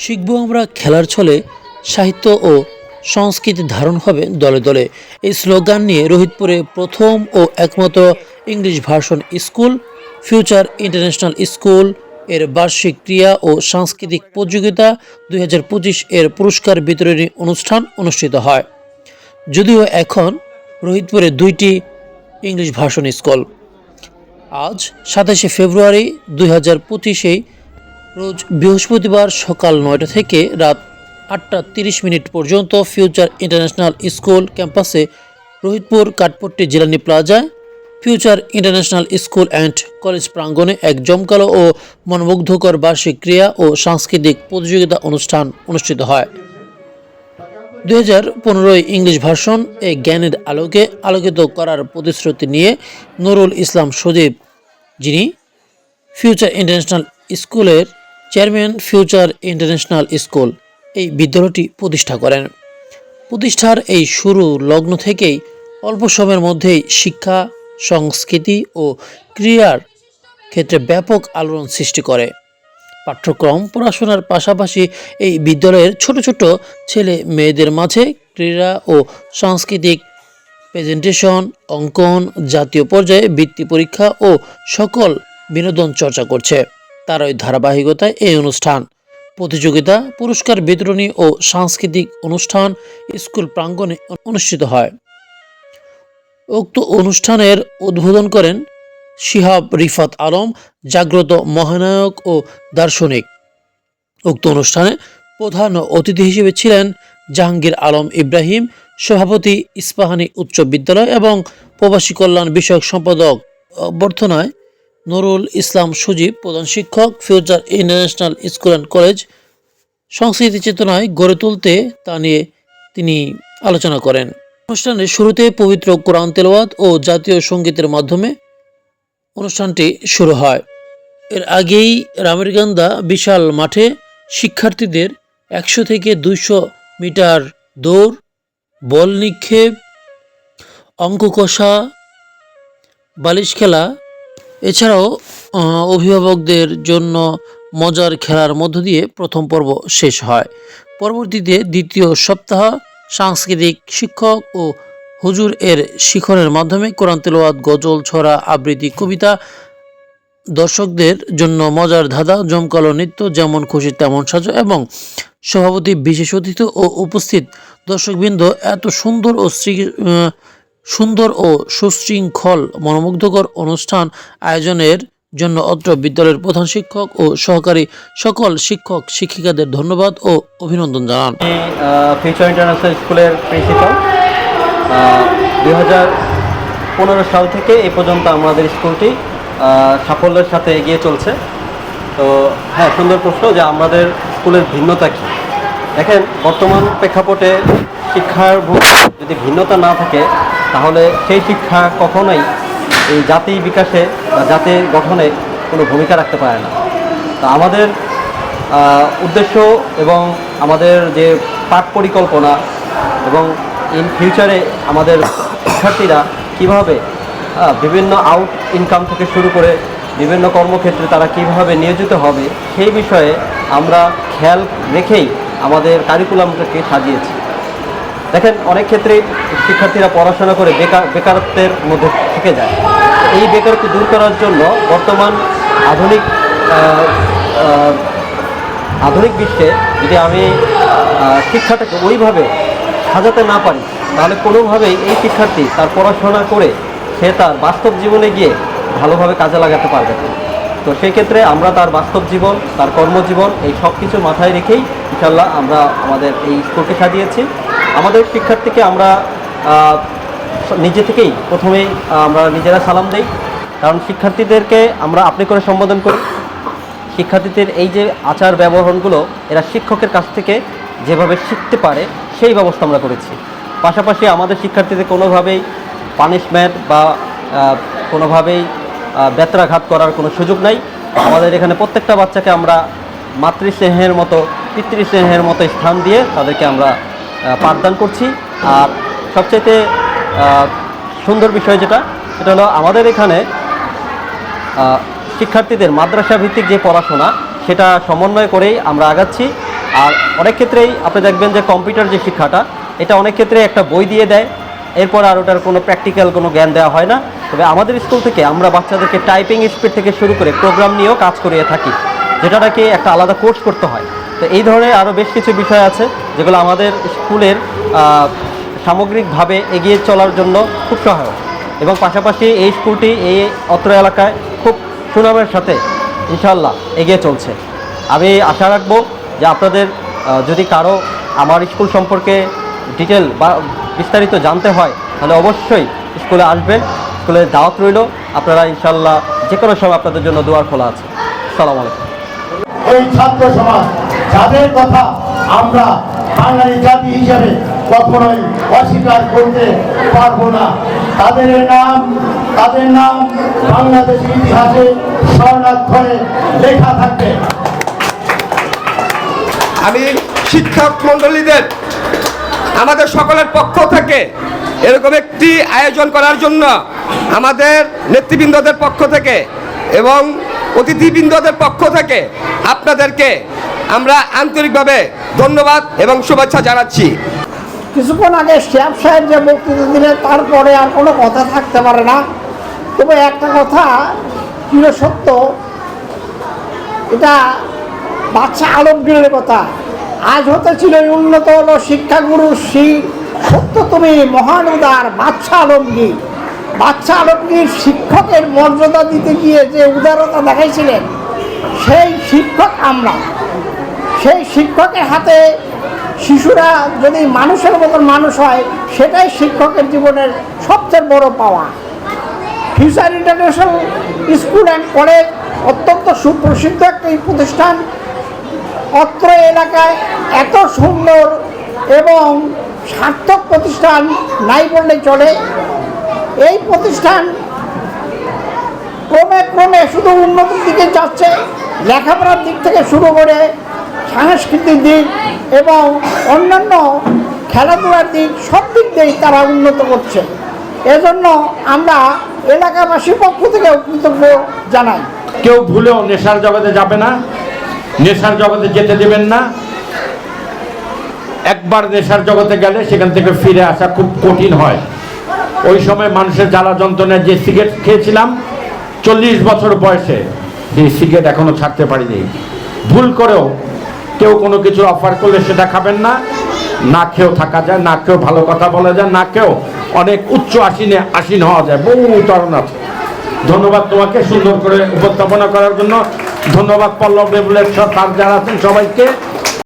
শিখব আমরা খেলার ছলে সাহিত্য ও সংস্কৃতি ধারণ হবে দলে দলে। এই স্লোগান নিয়ে রোহিতপুরে প্রথম ও একমাত্র English version school, future international school, এর বার্ষিক ক্রিয়া ও সাংস্কৃতিক প্রতিযোগিতা দুই হাজার পঁচিশ এর পুরস্কার বিতরণী অনুষ্ঠান অনুষ্ঠিত হয়। যদিও এখন রোহিতপুরে দুইটি ইংলিশ ভার্সন স্কুল। আজ সাতাশে ফেব্রুয়ারি দুই হাজার পঁচিশেই রোজ বৃহস্পতিবার সকাল নয়টা থেকে রাত আটটা তিরিশ মিনিট পর্যন্ত ফিউচার ইন্টারন্যাশনাল স্কুল ক্যাম্পাসে রোহিতপুর কাঠপট্টি জিলানি প্লাজায় future international school and college প্রাঙ্গণে এক জমকালো ও মনোমুগ্ধকর বার্ষিক ক্রিয়া ও সাংস্কৃতিক প্রতিযোগিতা অনুষ্ঠান অনুষ্ঠিত হয়। দু হাজার পনেরোই ইংলিশ ভার্সন এ জ্ঞানের আলোকে আলোকিত করার প্রতিশ্রুতি নিয়ে নুরুল ইসলাম সজীব, যিনি ফিউচার ইন্টারন্যাশনাল স্কুলের চেয়ারম্যান ফিউচার ইন্টারন্যাশনাল স্কুল এই বিদ্যালয়টি প্রতিষ্ঠা করেন। প্রতিষ্ঠার এই শুরু লগ্ন থেকেই অল্প সময়ের মধ্যেই শিক্ষা, সংস্কৃতি ও ক্রিয়ার ক্ষেত্রে ব্যাপক আলোড়ন সৃষ্টি করে। পাঠ্যক্রম পড়াশোনার পাশাপাশি এই বিদ্যালয়ের ছোট ছোট ছেলে মেয়েদের মাঝে ক্রীড়া ও সাংস্কৃতিক প্রেজেন্টেশন, অঙ্কন, জাতীয় পর্যায়ে বৃত্তি পরীক্ষা ও সকল বিনোদন চর্চা করছে। তার ওই ধারাবাহিকতায় এই অনুষ্ঠান। প্রতিযোগিতা, পুরস্কার বিতরণী ও সাংস্কৃতিক অনুষ্ঠান স্কুল প্রাঙ্গণে অনুষ্ঠিত হয়। উক্ত অনুষ্ঠানের উদ্বোধন করেন শিহাব রিফাত আলম, জাগ্রত মহানায়ক ও দার্শনিক। উক্ত অনুষ্ঠানে প্রধান অতিথি হিসেবে ছিলেন জাহাঙ্গীর আলম ইব্রাহিম, সভাপতি ইস্পাহানি উচ্চ বিদ্যালয় এবং প্রবাসী কল্যাণ বিষয়ক সম্পাদক অভ্যর্থনায় নুরুল ইসলাম সুজীব, প্রধান শিক্ষক, future international school and college. সংস্কৃতি চেতনায় গড়ে তুলতে তা নিয়ে তিনি আলোচনা করেন। অনুষ্ঠানের শুরুতে পবিত্র কোরআন তেলাওয়াত ও জাতীয় সঙ্গীতের মাধ্যমে অনুষ্ঠানটি শুরু হয়। এর আগেই রামেরগান্দা বিশাল মাঠে শিক্ষার্থীদের একশো থেকে দুইশো মিটার দৌড়, বল নিক্ষেপ, অঙ্ক কষা, বালিশ খেলা এছাড়াও অভিভাবকদের জন্য মজার খেলার মধ্য দিয়ে প্রথম পর্ব শেষ হয়। পরবর্তীতে দ্বিতীয় সপ্তাহ সাংস্কৃতিক শিক্ষক ও হুজুর এর শিখরের মাধ্যমে কোরআন তেলাওয়াত, গজল, ছড়া, আবৃত্তি, কবিতা দর্শকদের জন্য মজার ধাঁধা, জমকালো নৃত্য যেমন খুশি তেমন সাজো এবং সভাপতি, বিশেষ অতিথি ও উপস্থিত দর্শকবৃন্দ এত সুন্দর ও সুন্দর ও সুশৃঙ্খল, মনোমুগ্ধকর অনুষ্ঠান আয়োজনের জন্য অত্র বিদ্যালয়ের প্রধান শিক্ষক ও সহকারী সকল শিক্ষক, শিক্ষিকাদের ধন্যবাদ ও অভিনন্দন জানান। ফিউচার ইন্টারন্যাশনাল স্কুলের প্রিন্সিপাল দুই হাজার পনেরো সাল থেকে এ পর্যন্ত আমাদের স্কুলটি সাফল্যের সাথে এগিয়ে চলছে। তো হ্যাঁ সুন্দর প্রশ্ন যে আমাদের স্কুলের ভিন্নতা কী? দেখেন, বর্তমান প্রেক্ষাপটে শিক্ষার যদি ভিন্নতা না থাকে তাহলে সেই শিক্ষা কখনোই এই জাতি বিকাশে বা জাতির গঠনে কোনো ভূমিকা রাখতে পারে না। তা আমাদের উদ্দেশ্য এবং আমাদের যে পাঠ পরিকল্পনা এবং ইন ফিউচারে আমাদের শিক্ষার্থীরা কীভাবে বিভিন্ন আউট ইনকাম থেকে শুরু করে বিভিন্ন কর্মক্ষেত্রে তারা কীভাবে নিয়োজিত হবে সেই বিষয়ে আমরা খেয়াল রেখেই আমাদের কারিকুলামটাকে সাজিয়েছি। দেখেন, অনেক ক্ষেত্রে শিক্ষার্থীরা পড়াশোনা করে বেকার বেকারত্বের মধ্যে থেকে যায়। এই বেকারত্ব দূর করার জন্য বর্তমান আধুনিক আধুনিক বিশ্বে যদি আমি শিক্ষাটাকে ওইভাবে সাজাতে না পারি, তাহলে কোনোভাবেই এই শিক্ষার্থী তার পড়াশোনা করে সে তার বাস্তব জীবনে গিয়ে ভালোভাবে কাজে লাগাতে পারবে তো সেই ক্ষেত্রে আমরা তার বাস্তব জীবন, তার কর্মজীবন, এই সব কিছু মাথায় রেখেই ইনশাল্লাহ আমরা আমাদের এই স্কুলকে সাজিয়েছি। আমাদের শিক্ষার্থীকে আমরা নিজে থেকেই প্রথমেই আমরা নিজেরা সালাম দেই। কারণ শিক্ষার্থীদেরকে আমরা আপনি করে সম্বোধন করি। শিক্ষার্থীদের এই যে আচার ব্যবহারগুলো এরা শিক্ষকের কাছ থেকে যেভাবে শিখতে পারে সেই ব্যবস্থা আমরা করেছি। পাশাপাশি আমাদের শিক্ষার্থীদের কোনোভাবেই পানিশমেন্ট বা কোনোভাবেই আহ, ব্যত্রাঘাত করার কোনো সুযোগ নাই। আমাদের এখানে প্রত্যেকটা বাচ্চাকে আমরা মাতৃস্নেহের মতো পিতৃস্নেহের মতো স্থান দিয়ে তাদেরকে আমরা পাঠদান করছি। আর সবচেয়ে আহ, সুন্দর বিষয় যেটা সেটা হলো আমাদের এখানে শিক্ষার্থীদের মাদ্রাসা ভিত্তিক যে পড়াশোনা সেটা সমন্বয় করেই আমরা আগাচ্ছি। আর অনেক ক্ষেত্রেই আপনি দেখবেন যে কম্পিউটার যে শিক্ষাটা এটা অনেক ক্ষেত্রে একটা বই দিয়ে দেয়। এরপর আর ওটার কোনো প্র্যাকটিক্যাল কোনো জ্ঞান দেওয়া হয় না। তবে আমাদের স্কুল থেকে আমরা বাচ্চাদেরকে টাইপিং স্পিড থেকে শুরু করে প্রোগ্রাম নিয়েও কাজ করিয়ে থাকি যেটা নাকি একটা আলাদা কোর্স করতে হয়। তো এই ধরনের আরও বেশ কিছু বিষয় আছে যেগুলো আমাদের স্কুলের সামগ্রিকভাবে এগিয়ে চলার জন্য খুব সহায়ক। এবং পাশাপাশি এই স্কুলটি এই অত্র এলাকায় খুব সুনামের সাথে ইনশাল্লাহ এগিয়ে চলছে। আমি আশা রাখব যে আপনাদের যদি কারও আমার স্কুল সম্পর্কে ডিটেল বা বিস্তারিত জানতে হয়, তাহলে অবশ্যই স্কুলে আসবেন। স্কুলে দাওয়াত রইল। আপনারা ইনশাল্লাহ যে কোনো সময় আপনাদের জন্য দুয়ার খোলা আছে। সালাম আলাইকুম। ছাত্র সমাজ যাদের কথা আমরা বাঙালি জাতি হিসেবে কখনোই অস্বীকার করতে পারব না। তাদের নাম তাদের নাম বাংলাদেশের ইতিহাসে স্বর্ণাক্ষরে লেখা থাকবে। আমি শিক্ষক মণ্ডলীদের আমাদের সকলের পক্ষ থেকে এরকম একটি আয়োজন করার জন্য আমাদের নেতৃবৃন্দদের পক্ষ থেকে এবং অতিথিবৃন্দদের পক্ষ থেকে আপনাদেরকে আমরা আন্তরিকভাবে ধন্যবাদ এবং শুভেচ্ছা জানাচ্ছি। কিছুক্ষণ আগে শ্যাম সাহেব যে বক্তৃতা দিলেন, তারপরে আর কোনো কথা থাকতে পারে না। তবে একটা কথা সত্য, এটা বাচ্চা আলমগীরের কথা। আজ হতে ছিল উন্নত হলো শিক্ষাগুরু শ্রী সত্য তুমি মহান উদার বাচ্চা আলমগীর। বাচ্চা আলমগীর শিক্ষকের মর্যাদা দিতে গিয়ে যে উদারতা দেখাইছিলেন, সেই শিক্ষক আমরা। সেই শিক্ষকের হাতে শিশুরা যদি মানুষের মতন মানুষ হয়, সেটাই শিক্ষকের জীবনের সবচেয়ে বড় পাওয়া। Future international school and college অত্যন্ত সুপ্রসিদ্ধ একটি প্রতিষ্ঠান। অত্র এলাকায় এত সুন্দর এবং সার্থক প্রতিষ্ঠান নাই বললে চলে। এই প্রতিষ্ঠান ক্রমে ক্রমে শুধু উন্নতির দিকে যাচ্ছে, লেখাপড়ার দিক থেকে শুরু করে সাংস্কৃতিক দিক এবং অন্যান্য খেলাধুলার দিক, সব দিক দিয়েই তারা উন্নত করছে। এজন্য আমরা এলাকাবাসীর পক্ষ থেকে কৃতজ্ঞ জানাই। কেউ ভুলেও নেশার জগতে যাবে না, নেশার জগতে যেতে দেবেন না। একবার নেশার জগতে গেলে সেখান থেকে ফিরে আসা খুব কঠিন হয়। ওই সময় মানুষের জ্বালা যন্ত্রণায় যে সিগারেট খেয়েছিলাম, চল্লিশ বছর বয়সে, সেই সিগারেট এখনও ছাড়তে পারিনি। ভুল করেও কেউ কোনো কিছু অফার করলে সেটা খাবেন না। না খেয়েও থাকা যায়, না খেয়েও ভালো কথা বলা যায়, না খেয়েও অনেক উচ্চ আসীনে আসীন হওয়া যায়। বহু উদাহরণ আছে। ধন্যবাদ তোমাকে সুন্দর করে উপস্থাপনা করার জন্য। ধন্যবাদ পল্লব লেবুলের তার যারা আছেন সবাইকে।